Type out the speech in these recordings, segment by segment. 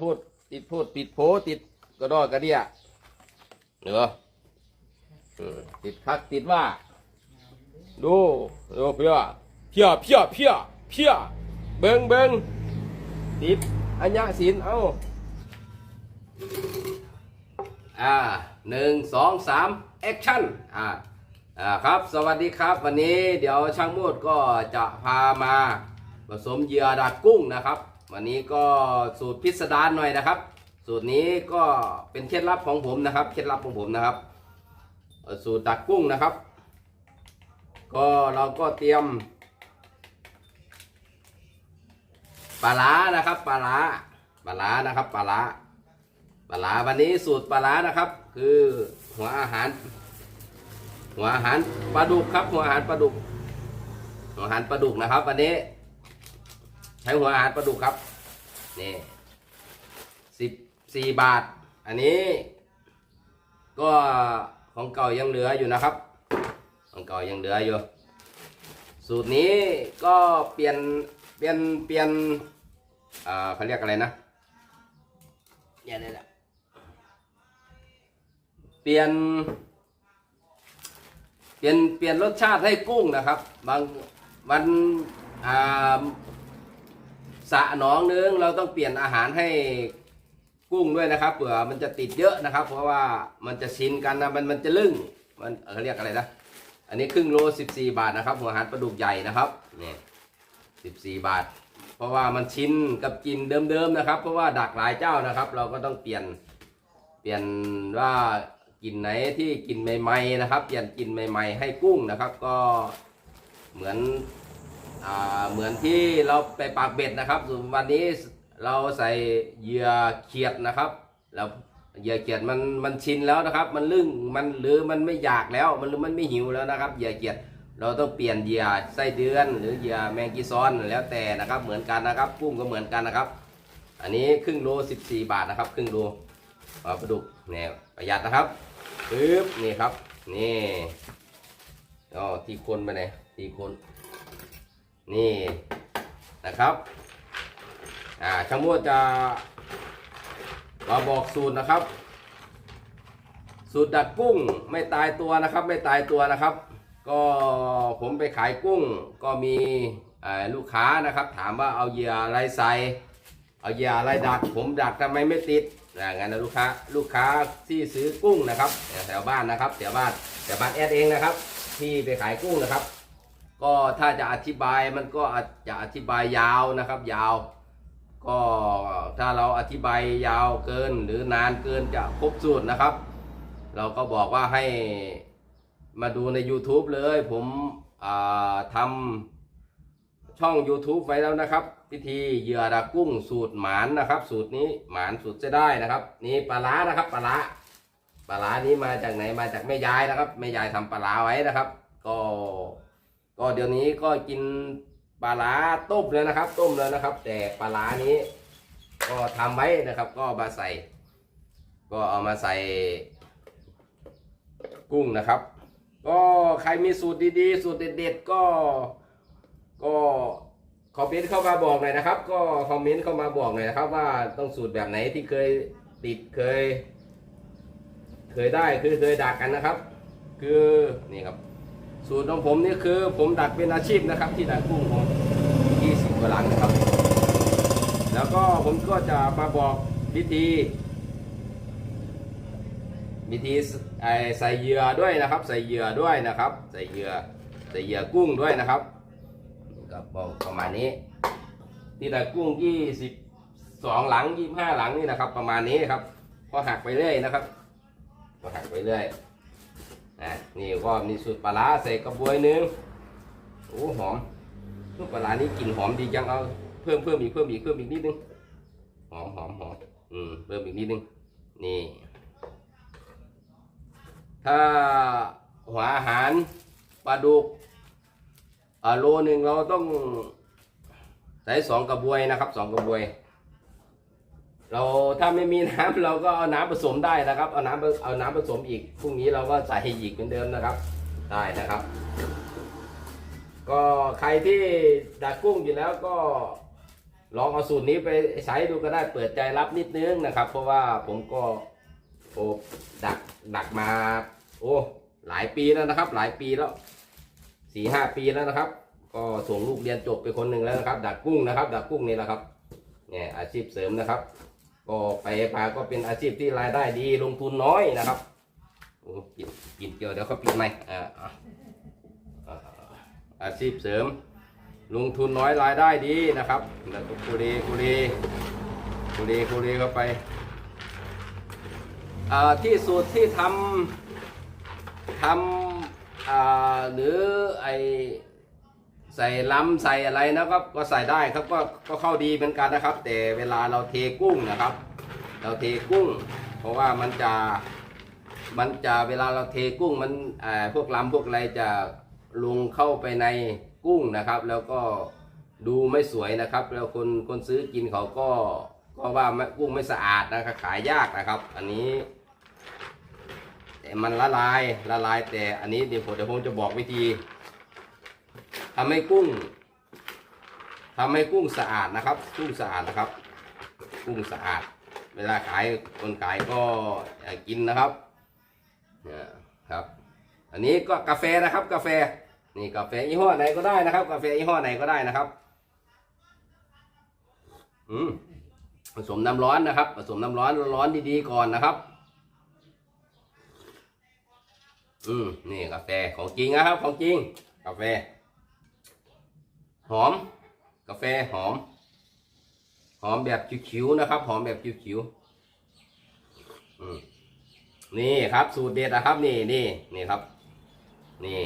พูดติดพูดติดโพติดกระดอกกระเดียเหรอติดคักติดว่าดูดูเพียเพียเพียเพียเพียเบิงเบิงติดอัญญาศิลเอาอ่าหนึ่งสองสามแอคชั่นอ่าอ่าครับสวัสดีครับ วันนี้เดี๋ยวช่างมูดก็จะพามาผสมเหยื่อดักกุ้งนะครับ วันนี้ก็สูตรพิสดารหน่อยนะครับ สูตรนี้ก็เป็นเคล็ดลับของผมนะครับ เคล็ดลับของผมนะครับ สูตรดักกุ้งนะครับ ก็เราก็เตรียมปลาร้านะครับปลาร้าปลาร้านะครับปลาร้าปลาร้าวันนี้สูตรปลาร้านะครับ คือหัวอาหาร หัวอาหารปลาดุกครับ หัวอาหารปลาดุกหัวอาหารปลาดุกนะครับ วันนี้ ช้หัวอาหารปลาดุกครับ นี่สิบสี่บาท อันนี้ ก็ของเก่ายังเหลืออยู่นะครับ ของเก่ายังเหลืออยู่ สูตรนี้ก็เปลี่ยนเปลี่ยนเปลี่ยนอ่าเขาเรียกอะไรนะเนี่ยเนี่ยเนี่ยเปลี่ยน เปลี่ยนเปลี่ยนรสชาติให้กุ้งนะครับ บางวันอ่า สระหนองนึงเราต้องเปลี่ยนอาหารให้กุ้งด้วยนะครับเผื่อมันจะติดเยอะนะครับ เพราะว่ามันจะชินกันนะมันมันจะลึ่งมันเออเขาเรียกอะไรนะอันนี้ครึ่งโล14บาทนะครับหัวหารปลาดุกใหญ่นะครับนี่14บสี่บาท เพราะว่ามันชินกับกินเดิมๆนะครับ เพราะว่าดักหลายเจ้านะครับ เราก็ต้องเปลี่ยนเปลี่ยนว่ากินไหนที่กินใหม่ๆนะครับ เปลี่ยนกินใหม่ ๆ ให้กุ้งนะครับ ก็เหมือน เหมือนที่เราไปปากเบ็ดนะครับ วันนี้เราใส่เหยื่อเขียดนะครับ แล้วเหยื่อเกียดมันมันชินแล้วนะครับ มันลึ่งมันหรือมันไม่อยากแล้ว มันหรือมันไม่หิวแล้วนะครับเหยื่อเกียดเราต้องเปลี่ยนเหยื่อไส้เดือนหรือเหยื่อแมงกีซอนแล้วแต่นะครับ เหมือนกันนะครับกุ้งก็เหมือนกันนะครับ อันนี้ครึ่งโล14 บาทนะครับ ครึ่งโลเอาปลาดุกเนี่ยประหยัดนะครับปึ๊บนี่ครับ นี่อ๋อทีคนไปไหนทีคน นี่นะครับอ่าช่างมวดจะมาบอกสูตรนะครับ สูตรดักกุ้งไม่ตายตัวนะครับ ไม่ตายตัวนะครับ ก็ผมไปขายกุ้งก็มีลูกค้านะครับ ถามว่าเอาเหยื่ออะไรใส่เอาเหยื่ออะไรดัก ผมดักทำไมไม่ติดนะงั้นนะลูกค้าลูกค้าที่ซื้อกุ้งนะครับแถวบ้านนะครับแถวบ้านแถวบ้านแอดเองนะครับ ที่ไปขายกุ้งนะครับ ก็ถ้าจะอธิบายมันก็อาจจะอธิบายยาวนะครับ ยาว ก็ถ้าเราอธิบายยาวเกินหรือนานเกินจะครบสูตรนะครับ เราก็บอกว่าให้มาดูใน YouTube เลย ผมทำช่อง YouTube ไว้แล้วนะครับ พิธีเหยื่อดักกุ้งสูตรหมานนะครับ สูตรนี้หมานสูตรจะได้นะครับ นี่ปลาร้านะครับปลาร้าปลาร้านี้มาจากไหนมาจากแม่ยายนะครับแม่ยายทำปลาร้าไว้นะครับ ก็ ก็เดี๋ยวนี้ก็กินปลาร้าต้มเลยนะครับ ต้มเลยนะครับ แต่ปลาร้านี้ ก็ทำไว้นะครับ ก็มาใส่ ก็เอามาใส่ กุ้งนะครับ ก็ใครมีสูตรดีๆ สูตรเด็ด ๆ ก็ ก็คอมเมนต์เข้ามาบอกหน่อยนะครับ ก็คอมเมนต์เข้ามาบอกหน่อยนะครับ ว่าต้องสูตรแบบไหนที่เคยติดเคย เคยได้คือเคยดักกันนะครับ คือนี่ครับ สูตรของผมนี่คือผมดักเป็นอาชีพนะครับ ที่ดักกุ้งผม20กว่าหลังนะครับ แล้วก็ผมก็จะมาบอกวิธีวิธีใส่เหยื่อด้วยนะครับ ใส่เหยื่อด้วยนะครับ ใส่เหยื่อใส่เหยื่อกุ้งด้วยนะครับก็บอกประมาณนี้ ที่ดักกุ้ง22หลัง25หลังนี่นะครับ ประมาณนี้ครับพอหักไปเรื่อยนะครับพอหักไปเรื่อย อะนี่ก็มีสูตรปลาร้าใส่กระบวยหนึงโอ้หอมสูตรปลานี้กลิ่นหอมดีจังเอาเพิ่มเพิ่มอีกเพิ่มอีกเพิ่มอีกนิดนึงหอมหอมหอมอืมเพิ่มอีกนิดนึงนี่ ถ้าหัวอาหารปลาดุกอ่าโลหนึ่งเราต้องใส่สองกระบวยนะครับสองกระบวย เราถ้าไม่มีน้ำเราก็เอาน้ำผสมได้นะครับ เอาน้ำเอาน้ำผสมอีกพรุ่งนี้เราก็ใส่อีกเหมือนเดิมนะครับ ได้นะครับ ก็ใครที่ดักกุ้งอยู่แล้วก็ลองเอาสูตรนี้ไปใช้ดูก็ได้เปิดใจรับนิดนึงนะครับ เพราะว่าผมก็โอ้ดักดักมา โอ้หลายปีแล้วนะครับ หลายปีแล้วสี่ห้าปีแล้วนะครับ ก็ส่งลูกเรียนจบไปคนหนึ่งแล้วนะครับ ดักกุ้งนะครับ ดักกุ้งนี่แหละครับเนี่ยอาชีพเสริมนะครับ ก็ไปมาก็เป็นอาชีพที่รายได้ดีลงทุนน้อยนะครับโอ้กินกินเกี่ยวเดี๋ยวเขาปิดไหมอ่าอาชีพเสริม ลงทุนน้อยรายได้ดีนะครับแล้วก็กุรีกุรีกุรีกุรีเข้าไปอ่าที่สูตรที่ทำทำอ่าหรือไอ ใส่ล้ำใส่อะไรนะครับ ก็ใส่ได้ครับก็ก็เข้าดีเหมือนกันนะครับ แต่เวลาเราเทกุ้งนะครับ เราเทกุ้ง เพราะว่ามันจะมันจะเวลาเราเทกุ้งมันพวกล้ำพวกอะไรจะลงเข้าไปในกุ้งนะครับ แล้วก็ดูไม่สวยนะครับ แล้วคนคนซื้อกินเขาก็ก็ว่ากุ้งไม่สะอาดนะครับขายยากนะครับ อันนี้แต่มันละลายละลายแต่อันนี้เดี๋ยวผมจะบอกวิธี ทำให้กุ้งทำให้กุ้งสะอาดนะครับ กุ้งสะอาดนะครับ กุ้งสะอาด เวลาขายคนขายก็อยากกินนะครับเนี่ยครับ อันนี้ก็กาแฟนะครับ กาแฟ นี่กาแฟยี่ห้อไหนก็ได้นะครับ กาแฟยี่ห้อไหนก็ได้นะครับ อืมผสมน้ำร้อนนะครับ ผสมน้ำร้อนร้อนดีๆก่อนนะครับ อืมนี่กาแฟของจริงนะครับ ของจริง กาแฟ หอม กาแฟหอม หอมแบบคิ้วๆนะครับ หอมแบบคิ้วๆนี่ครับ สูตรเด็ดนะครับ นี่นี่นี่ครับ นี่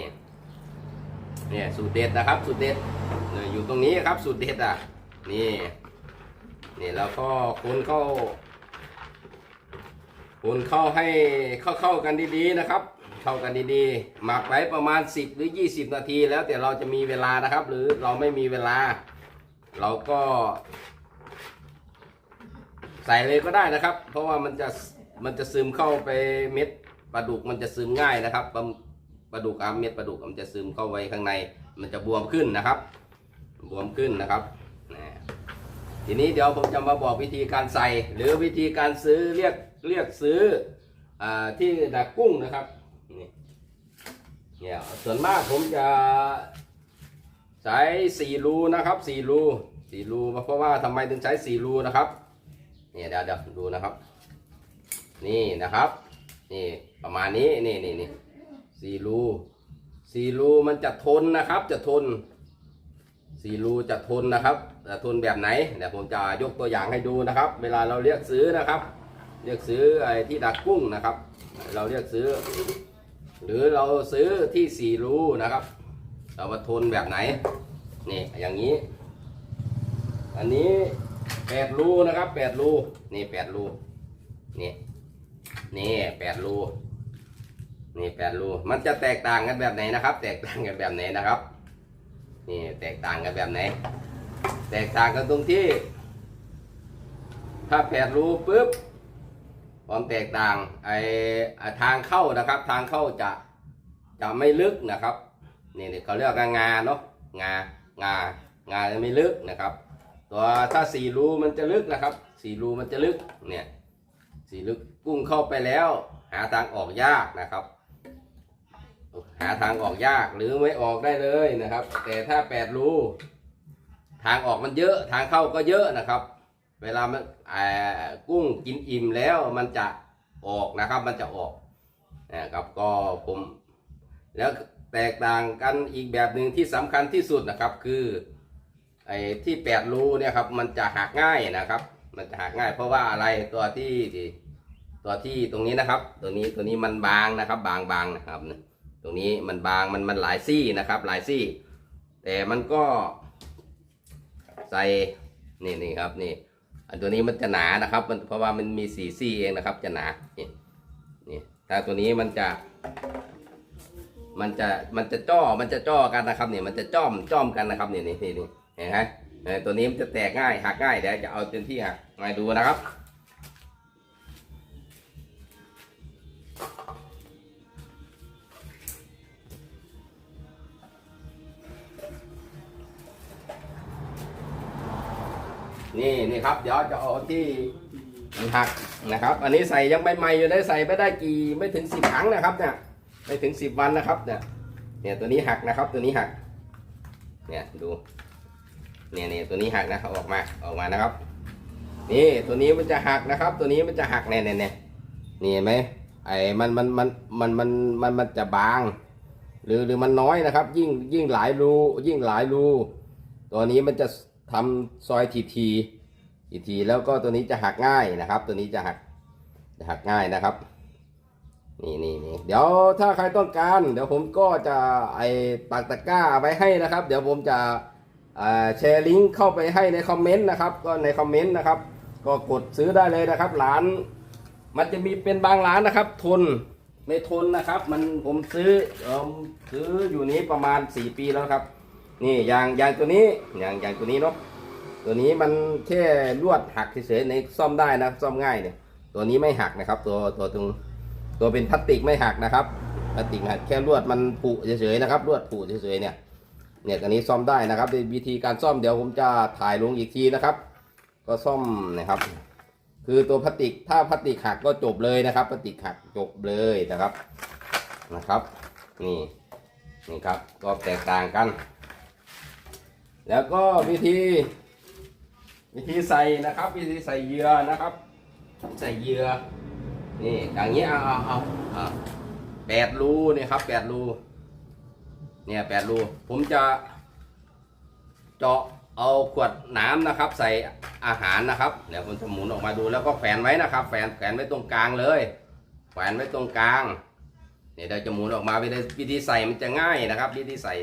เนี่ยสูตรเด็ดนะครับ สูตรเด็ดเนี่ยอยู่ตรงนี้ครับ สูตรเด็ดอะ นี่นี่แล้วก็คนเข้าคนเข้าให้เข้าเข้ากันดีๆนะครับ เข้ากันดีๆ หมักไว้ประมาณ 10 หรือ 20 นาที แล้วแต่เราจะมีเวลานะครับ หรือเราไม่มีเวลา เราก็ ใส่เลยก็ได้นะครับ เพราะว่ามันจะมันจะซึมเข้าไปเม็ดปลาดุกมันจะซึมง่ายนะครับปลาปลาดุกอะเม็ดปลาดุกมันจะซึมเข้าไว้ข้างใน มันจะบวมขึ้นนะครับ บวมขึ้นนะครับทีนี้เดี๋ยวผมจะมาบอกวิธีการใส่ หรือวิธีการซื้อเรียกเรียกซื้ออที่ดักกุ้งนะครับ นี่เนี่ยส่วนมากผมจะใช้สี่รูนะครับสี่รูสี่รูเพราะว่าทำไมถึงใช้สี่รูนะครับเนี่เดี๋ยวเดี๋ยวดูนะครับ นี่นะครับ นี่ประมาณนี้นี่นี่นี่สี่รูสี่รูมันจะทนนะครับ จะทนสี่รูจะทนนะครับจะทนแบบไหนเดี๋ยวผมจะยกตัวอย่างให้ดูนะครับ เวลาเราเรียกซื้อนะครับ เรียกซื้อไอ้ที่ดักกุ้งนะครับ เราเรียกซื้อ หรือเราซื้อที่สี่รูนะครับ เรามาทนแบบไหน นี่อย่างนี้ อันนี้แปดรูนะครับแปดรูนี่แปดรูนี่นี่แปดรูนี่แปดรูมันจะแตกต่างกันแบบไหนนะครับ แตกต่างกันแบบไหนนะครับนี่แตกต่างกันแบบไหน แตกต่างกันตรงที่ ถ้าแปดรูปุ๊บ ความแตกต่างไอทางเข้านะครับ ทางเข้าจะจะไม่ลึกนะครับนี่เขาเรียกว่างาเนาะงางางาจะไม่ลึกนะครับ ตัวถ้าสี่รูมันจะลึกนะครับสี่รูมันจะลึกเนี่ยสี่ลึกกุ้งเข้าไปแล้ว หาทางออกยากนะครับ หาทางออกยากหรือไม่ออกได้เลยนะครับ แต่ถ้าแปดรูทางออกมันเยอะทางเข้าก็เยอะนะครับ เวลามันกุ้งกินอิ่มแล้วมันจะออกนะครับ มันจะออกนะครับก็ผมแล้วแตกต่างกันอีกแบบหนึ่งที่สำคัญที่สุดนะครับคือไอ้ที่แปดรูเนี่ยครับมันจะหักง่ายนะครับ มันจะหักง่ายเพราะว่าอะไรตัวที่ที่ตัวที่ตรงนี้นะครับ ตัวนี้ตัวนี้มันบางนะครับ บางบางนะครับ ตรงนี้มันบางมันมันหลายซี่นะครับ หลายซี่ แต่มันก็ใส่นี่นี่ครับนี่ อันตัวนี้มันจะหนานะครับ มันเพราะว่ามันมีสีซี่เองนะครับ จะหนานี่นี่ถ้าตัวนี้มันจะ มันจะมันจะจ้อมันจะจ้อกันนะครับเนี่ยมันจะจ้อมจ้อมกันนะครับเนี่ยนี่นี่นี่เห็นไหมตัวนี้มันจะแตกง่ายหักง่ายเดี๋ยวจะเอาเต็มที่หักมาดูนะครับ นี่นี่ครับ เดี๋ยวจะเอาที่หักนะครับ อันนี้ใส่ยังใหม่ๆอยู่ได้ใส่ไม่ได้กี่ไม่ถึงสิบครั้งนะครับเนี่ยไม่ถึงสิบวันนะครับเนี่ยเนี่ยตัวนี้หักนะครับ ตัวนี้หัก เนี่ยดูเนี่ยเนี่ยตัวนี้หักนะเอาออกมาออกมานะครับ นี่ตัวนี้มันจะหักนะครับ ตัวนี้มันจะหักเนี่ยเนี่ยเนี่ยนี่เห็นไหมไอ้มันมันมันมันมันมันมันจะบาง หรือหรือมันน้อยนะครับ ยิ่งยิ่งหลายรูยิ่งหลายรูตัวนี้มันจะ ทำซอยทีทีทีทีแล้วก็ตัวนี้จะหักง่ายนะครับ ตัวนี้จะหักจะหักง่ายนะครับ นี่นี่นี่เดี๋ยวถ้าใครต้องการ เดี๋ยวผมก็จะไอปักตะกร้าไว้ให้นะครับ เดี๋ยวผมจะแชร์ลิงก์เข้าไปให้ในคอมเมนต์นะครับก็ในคอมเมนต์นะครับ ก็กดซื้อได้เลยนะครับร้านมันจะมีเป็นบางร้านนะครับ ทนไม่ทนนะครับ มันผมซื้อเออซื้ออยู่นี้ประมาณ 4 ปีแล้วครับ นี่อย่างอย่างตัวนี้อย่างอย่างตัวนี้เนาะตัวนี้มันแค่ลวดหักเฉยๆในซ่อมได้นะซ่อมง่ายเนี่ย ตัวนี้ไม่หักนะครับ ตัวตัวตรงตัวเป็นพลาสติกไม่หักนะครับพลาสติกหักแค่ลวดมันผุเฉยๆนะครับลวดผุเฉยๆเนี่ยเนี่ยตัวนี้ซ่อมได้นะครับวิธีการซ่อมเดี๋ยวผมจะถ่ายลงอีกทีนะครับ ก็ซ่อมนะครับ คือตัวพลาสติกถ้าพลาสติกหักก็จบเลยนะครับพลาสติกหักจบเลยนะครับนะครับ นี่นี่ครับก็แตกต่างกัน แล้วก็วิธี วิธีใส่นะครับ วิธีใส่เหยื่อนะครับ ใส่เหยื่อนี่อย่างนี้เอาเอาเอาเอาแปดรูนี่ครับแปดรูเนี่ยแปดรูผมจะเจาะเอาขวดน้ำนะครับ ใส่อาหารนะครับเดี๋ยวผมจะหมุนออกมาดูแล้วก็แขวนไว้นะครับแขวนแขวนไว้ตรงกลางเลยแขวนไว้ตรงกลางเนี่ยเราจะหมุนออกมาวิธีวิธีใส่มันจะง่ายนะครับวิธีใส่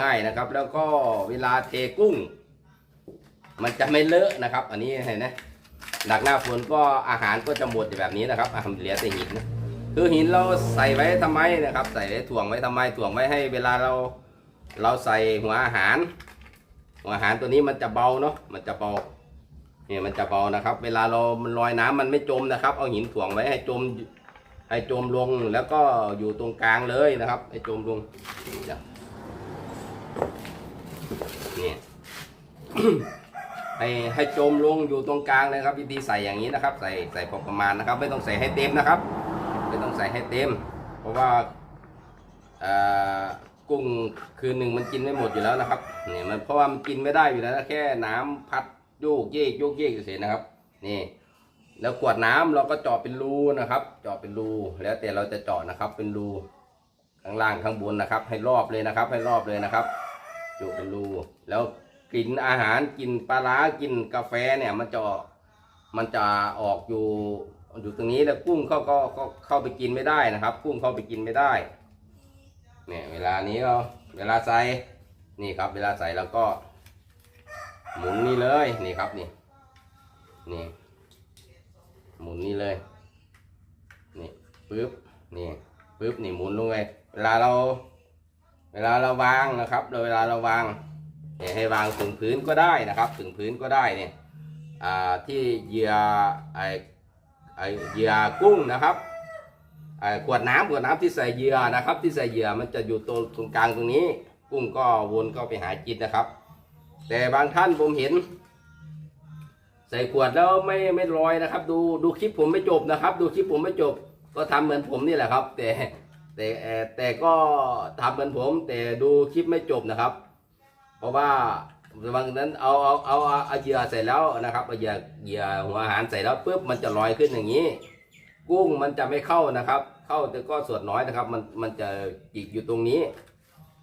ง่ายนะครับ แล้วก็เวลาเทกุ้ง มันจะไม่เลอะนะครับ อันนี้เห็นไหมหลักหน้าฝนก็อาหารก็จะหมดแบบนี้นะครับเหลือแต่หินนะคือหินเราใส่ไว้ทำไมนะครับ ใส่ไว้ถ่วงไว้ทำไมถ่วงไว้ให้เวลาเราเราใส่หัวอาหาร หัวอาหารตัวนี้มันจะเบาเนาะมันจะเบาเนี่ยมันจะเบานะครับ เวลาเรามันลอยน้ำมันไม่จมนะครับ เอาหินถ่วงไว้ให้จมให้จมลงแล้วก็อยู่ตรงกลางเลยนะครับ ให้จมลงเดี๋ยว นี่ให้ให้จมลงอยู่ตรงกลางเลยครับวิธีใส่อย่างนี้นะครับ ใส่ใส่พอประมาณนะครับ ไม่ต้องใส่ให้เต็มนะครับ ไม่ต้องใส่ให้เต็ม เพราะว่ากุ้งคืนหนึ่งมันกินไม่หมดอยู่แล้วนะครับเนี่ยมันเพราะว่ามันกินไม่ได้อยู่แล้วแค่น้ำพัดโยกเยกโยกเยกเฉยๆนะครับ นี่ แล้วขวดน้ำเราก็เจาะเป็นรูนะครับ เจาะเป็นรูแล้วแต่เราจะเจาะนะครับ เป็นรูข้างล่างข้างบนนะครับ ให้รอบเลยนะครับ ให้รอบเลยนะครับ จาะเป็นรูแล้วกลิ่นอาหารกลิ่นปลาร้ากลิ่นกาแฟเนี่ยมันจะมันจะออกอยู่อยู่ตรงนี้แล้วกุ้งเขาก็เข้าไปกินไม่ได้นะครับ กุ้งเข้าไปกินไม่ได้เนี่ยเวลานี้เราเวลาใส่นี่ครับ เวลาใส่แล้วก็ หมุนนี่เลยนี่ครับนี่นี่หมุนนี่เลยนี่ปึ๊บนี่ปึ๊บนี่หมุนลงไปเวลาเรา เวลาเราวางนะครับโดยเวลาเราวางเนี่ยให้วางถึงพื้นก็ได้นะครับ ถึงพื้นก็ได้เนี่ยที่เหยื่อไอไอเหยื่อกุ้งนะครับไอขวดน้ำขวดน้ำที่ใส่เหยื่อนะครับ ที่ใส่เหยื่อมันจะอยู่ตรงตรงกลางตรงนี้ กุ้งก็วนก็ไปหากินนะครับ แต่บางท่านผมเห็น ใส่ขวดแล้วไม่ไม่ลอยนะครับ ดูดูคลิปผมไม่จบนะครับ ดูคลิปผมไม่จบ ก็ทำเหมือนผมนี่แหละครับ แต่ แต่แต่ก็ทำเหมือนผม แต่ดูคลิปไม่จบนะครับ เพราะว่าบางนั้นเอาเอาเอาเอาเอาเหยื่อใส่แล้วนะครับเอาเหยื่อเหยื่อหัวอาหารใส่แล้วปุ๊บมันจะลอยขึ้นอย่างนี้ กุ้งมันจะไม่เข้านะครับ เข้าแต่ก็ส่วนน้อยนะครับ มันมันจะจิกอยู่ตรงนี้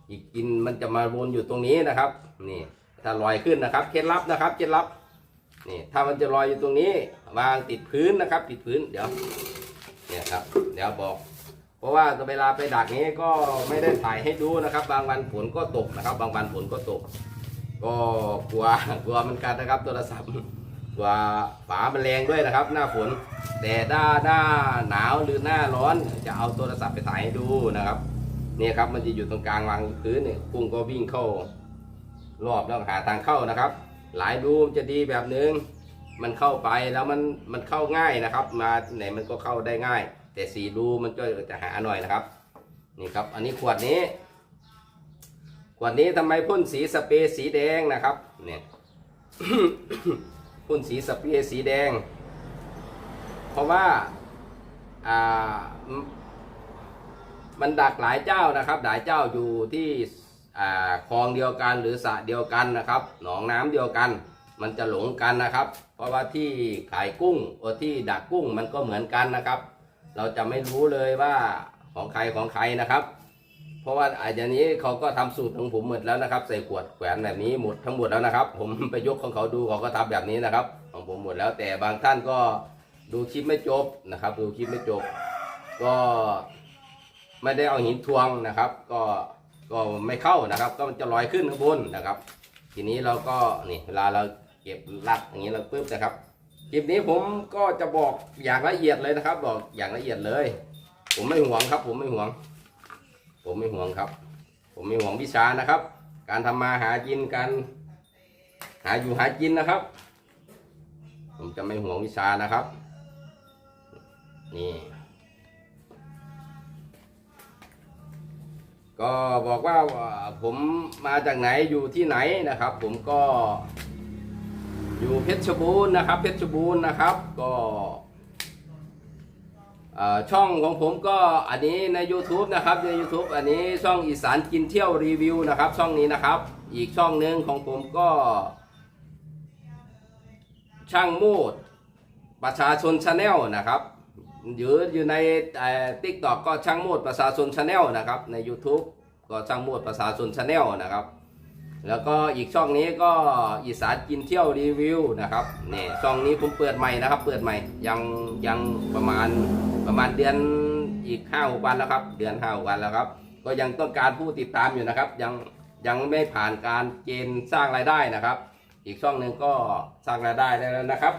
จิกกินมันจะมาวนอยู่ตรงนี้นะครับ นี่ถ้าลอยขึ้นนะครับเคล็ดลับนะครับเคล็ดลับนี่ถ้ามันจะลอยอยู่ตรงนี้ วางติดพื้นนะครับ ติดพื้นเดี๋ยวเนี่ยครับ เดี๋ยวบอก เพราะว่าเวลาไปดักนี้ก็ไม่ได้ถ่ายให้ดูนะครับ บางวันฝนก็ตกนะครับ บางวันฝนก็ตก ก็กลัวกลัวมันกัดนะครับโทรศัพท์กลัวฝามันแรงด้วยนะครับ หน้าฝนแต่หน้าหน้าหนาวหรือหน้าร้อน จะเอาโทรศัพท์ไปถ่ายให้ดูนะครับเนี่ยครับมันจะอยู่ตรงกลางวางพื้นเนี่ยกุ้งก็วิ่งเข้ารอบแล้วหาทางเข้านะครับ หลายรูมจะดีแบบนึง มันเข้าไปแล้วมันมันเข้าง่ายนะครับ มาไหนมันก็เข้าได้ง่าย แต่สีรูมันก็จะหาหน่อยนะครับ นี่ครับ อันนี้ขวดนี้ ขวดนี้ทำไมพ่นสีสเปรย์สีแดงนะครับ เนี่ยพ่นสีสเปรย์สีแดง เพราะว่าอ่ามันดักหลายเจ้านะครับ หลายเจ้าอยู่ที่อ่าคลองเดียวกันหรือสระเดียวกันนะครับ หนองน้ำเดียวกัน มันจะหลงกันนะครับ เพราะว่าที่ขายกุ้งโอที่ดักกุ้งมันก็เหมือนกันนะครับ เราจะไม่รู้เลยว่าของใครของใครนะครับ เพราะว่าอาจจะนี้เขาก็ทำสูตรของผมหมดแล้วนะครับ ใส่ขวดแขวนแบบนี้หมดทั้งหมดแล้วนะครับ ผมไปยกของเขาดูเขาก็ทำแบบนี้นะครับ ของผมหมดแล้ว แต่บางท่านก็ดูคลิปไม่จบนะครับ ดูคลิปไม่จบ ก็ไม่ได้เอาหินทวงนะครับ ก็ก็ไม่เข้านะครับ ก็มันจะลอยขึ้นข้างบนนะครับ ทีนี้เราก็นี่เวลาเราเก็บรัดอย่างนี้เราปุ๊บนะครับ คลิปนี้ผมก็จะบอกอย่างละเอียดเลยนะครับ บอกอย่างละเอียดเลย ผมไม่ห่วงครับ ผมไม่ห่วง ผมไม่ห่วงครับ ผมไม่ห่วงวิชานะครับ การทำมาหากินการหาอยู่หากินนะครับ ผมจะไม่ห่วงวิชานะครับ นี่ ก็บอกว่าผมมาจากไหนอยู่ที่ไหนนะครับ ผมก็ อยู่เพชรบูรณ์นะครับ เพชรบูรณ์นะครับก็ช่องของผมก็อันนี้ใน YouTube นะครับใน YouTube อันนี้ช่องอีสานกินเที่ยวรีวิวนะครับ ช่องนี้นะครับ อีกช่องหนึ่งของผมก็ ช่างมูดประชาชนชาแนลนะครับอยู่อยู่ในติ๊กต็อกก็ช่างมูดประชาชนชาแนลนะครับใน YouTube ก็ช่างมูดประชาชนชาแนลนะครับ แล้วก็อีกช่องนี้ก็อีสานกินเที่ยวรีวิวนะครับนี่ช่องนี้ผมเปิดใหม่นะครับ เปิดใหม่ยังยังประมาณประมาณเดือนอีกห้าวันแล้วครับ เดือนห้าวันแล้วครับ ก็ยังต้องการผู้ติดตามอยู่นะครับ ยังยังไม่ผ่านการเกณฑ์สร้างรายได้นะครับ อีกช่องหนึ่งก็สร้างรายได้ได้แล้วนะครับ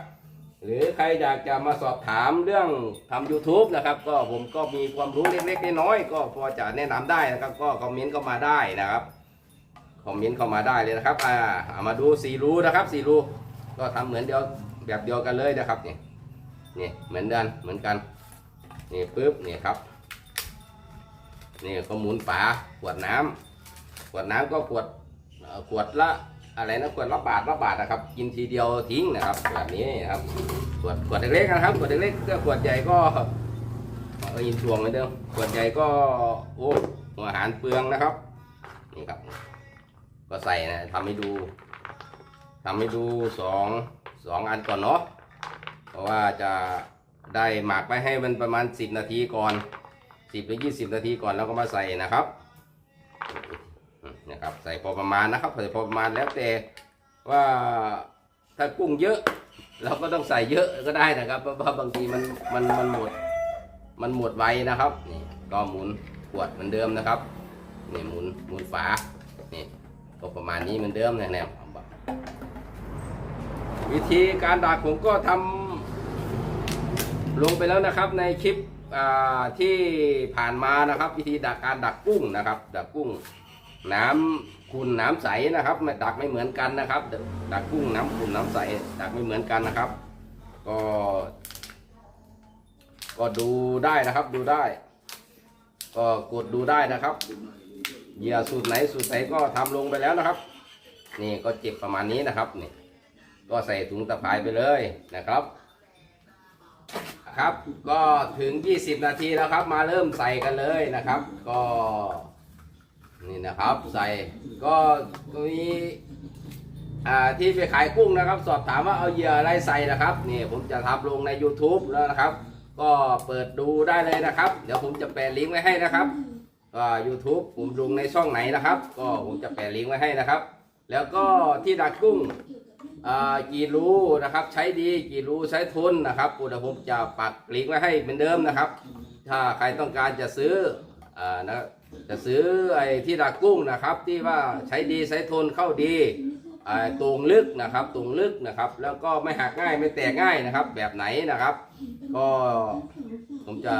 หรือใครอยากจะมาสอบถามเรื่องทำ YouTube นะครับ ก็ผมก็มีความรู้เล็กๆน้อยๆก็พอจะแนะนำได้นะครับ ก็คอมเมนต์เข้ามาได้นะครับ คอมเมนต์เข้ามาได้เลยนะครับ อ่าเอามาดูสีรูนะครับสีรูก็ทำเหมือนเดียวแบบเดียวกันเลยนะครับนี่นี่เหมือนกันเหมือนกันนี่ปุ๊บนี่ครับนี่ก็หมุนฝาขวดน้ำขวดน้ำก็ขวดขวดละอะไรนะขวดละบาทละบาทนะครับ กินทีเดียวทิ้งนะครับแบบนี้นะครับขวดขวดเล็กๆนะครับขวดเล็กๆก็ขวดใหญ่ก็เอาอินทวงเหมือนเดิมขวดใหญ่ก็โอ้หัวอาหารเปลืองนะครับนี่ครับ ก็ใส่นะทำให้ดูทำให้ดูสองสองอันก่อนเนาะเพราะว่าจะได้หมักไปให้มันประมาณ 10 นาทีก่อน 10 หรือ 20 นาทีก่อนแล้วก็มาใส่นะครับนะครับใส่พอประมาณนะครับใส่พอประมาณแล้วแต่ว่าถ้ากุ้งเยอะ เราก็ต้องใส่เยอะก็ได้นะครับ เพราะว่าบางทีมันมันมันหมดมันหมดไวนะครับนี่ก็หมุนขวดเหมือนเดิมนะครับนี่หมุนหมุนฝานี่ ก็ประมาณนี้เหมือนเดิมนะแนววิธีการดักผมก็ทำลงไปแล้วนะครับในคลิปที่ผ่านมานะครับ วิธีดักการดักกุ้งนะครับ ดักกุ้ง น้ำขุ่นน้ำใสนะครับดักไม่เหมือนกันนะครับ ดักกุ้งน้ำขุ่นน้ำใส ดักไม่เหมือนกันนะครับ ก็ ก็ดูได้นะครับ ดูได้ ก็กดดูได้นะครับ เหยื่อสูตรไหนสูตรไหนก็ทำลงไปแล้วนะครับ นี่ก็เจ็บประมาณนี้นะครับนี่ก็ใส่ถุงตะไคร้ไปเลยนะครับครับ ก็ถึง 20 นาทีแล้วครับ มาเริ่มใส่กันเลยนะครับ ก็นี่นะครับใส่ก็มีอ่าที่ไปขายกุ้งนะครับ สอบถามว่าเอาเหยื่ออะไรใส่นะครับ นี่ผมจะทำลงใน YouTube แล้วนะครับ ก็เปิดดูได้เลยนะครับ เดี๋ยวผมจะแปะลิงก์ไว้ให้นะครับ ก็ยูทูบผมลงในช่องไหนนะครับ ก็ผมจะแปะลิงก์ไว้ให้นะครับ แล้วก็ที่ดักกุ้งอ่ากี่รูนะครับ ใช้ดีกี่รูใช้ทุนนะครับเดี๋ยวผมจะปักลิงก์ไว้ให้เหมือนเดิมนะครับ ถ้าใครต้องการจะซื้ออ่านะจะซื้อไอ้ที่ดักกุ้งนะครับ ที่ว่าใช้ดีใช้ทนเข้าดีอ่าตรงลึกนะครับตรงลึกนะครับ แล้วก็ไม่หักง่ายไม่แตกง่ายนะครับ แบบไหนนะครับ ก็ผมจะ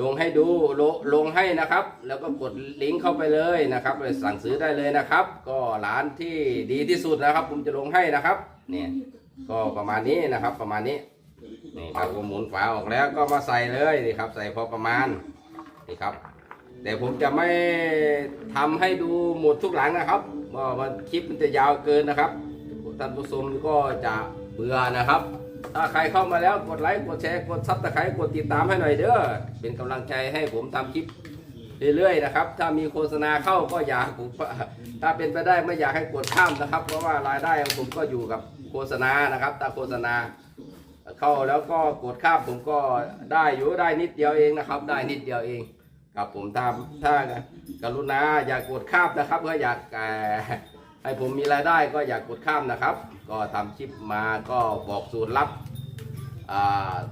ลงให้ดูลงลงให้นะครับ แล้วก็กดลิงก์เข้าไปเลยนะครับไปสั่งซื้อได้เลยนะครับ ก็ร้านที่ดีที่สุดนะครับ ผมจะลงให้นะครับเนี่ยก็ประมาณนี้นะครับ ประมาณนี้นี่ครับผมหมุนฝาออกแล้วก็มาใส่เลยนี่ครับ ใส่พอประมาณนี่ครับ แต่ผมจะไม่ทำให้ดูหมดทุกหลังนะครับว่ามันคลิปมันจะยาวเกินนะครับท่านผู้ชมก็จะเบื่อนะครับ ถ้าใครเข้ามาแล้วกดไลค์กดแชร์กดซับสไครต์กดติดตามให้หน่อยเด้อเป็นกำลังใจให้ผมทำคลิปเรื่อยๆนะครับ ถ้ามีโฆษณาเข้าก็อยากผมถ้าเป็นไปได้ไม่อยากให้กดข้ามนะครับ เพราะว่ารายได้ของผมก็อยู่กับโฆษณานะครับถ้าโฆษณาเข้าแล้วก็กดข้ามผมก็ได้อยู่ได้นิดเดียวเองนะครับ ได้นิดเดียวเองครับผมทำถ้ากรุณาอย่ากดข้ามนะครับก็อยากเอ่ ให้ผมมีรายได้ก็อยากกดข้ามนะครับ ก็ทำคลิปมาก็บอกสูตรลับ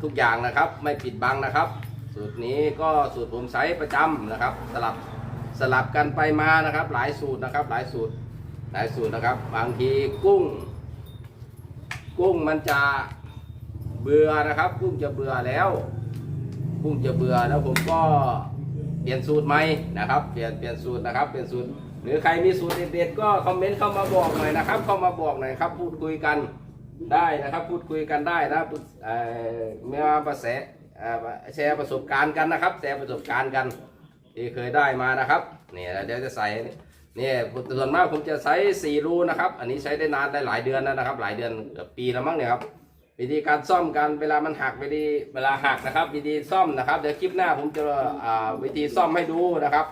ทุกอย่างนะครับ ไม่ปิดบังนะครับ สูตรนี้ก็สูตรผมใช้ประจำนะครับ สลับสลับกันไปมานะครับ หลายสูตรนะครับ หลายสูตรหลายสูตรนะครับ บางทีกุ้ง กุ้งมันจะเบื่อนะครับ กุ้งจะเบื่อแล้ว กุ้งจะเบื่อแล้วผมก็เปลี่ยนสูตรใหม่นะครับ เปลี่ยนเปลี่ยนสูตรนะครับ เปลี่ยนสูตร หรือใครมีสูตรเด็ดๆก็คอมเมนต์เข้ามาบอกหน่อยนะครับ เข้ามาบอกหน่อยครับ พูดคุยกันได้นะครับ พูดคุยกันได้นะเอ่อไม่ว่าประแสแชร์ประสบการณ์กันนะครับ แชร์ประสบการณ์กันที่เคยได้มานะครับเนี่ยเดี๋ยวจะใส่เนี่ยส่วนมากผมจะใช้สี่รูนะครับ อันนี้ใช้ได้นานได้หลายเดือนแล้วนะครับ หลายเดือนเกือบปีแล้วมั้งเนี่ยครับวิธีการซ่อมกันเวลามันหักวิธีเวลาหักนะครับ วิธีซ่อมนะครับเดี๋ยวคลิปหน้าผมจะวิธีซ่อมให้ดูนะครับ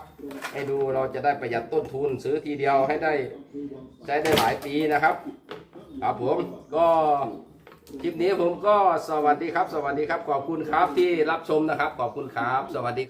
ให้ดูเราจะได้ประหยัดต้นทุนซื้อทีเดียวให้ได้ใช้ได้หลายปีนะครับครับผมก็คลิปนี้ผมก็สวัสดีครับ สวัสดีครับ ขอบคุณครับที่รับชมนะครับ ขอบคุณครับ สวัสดี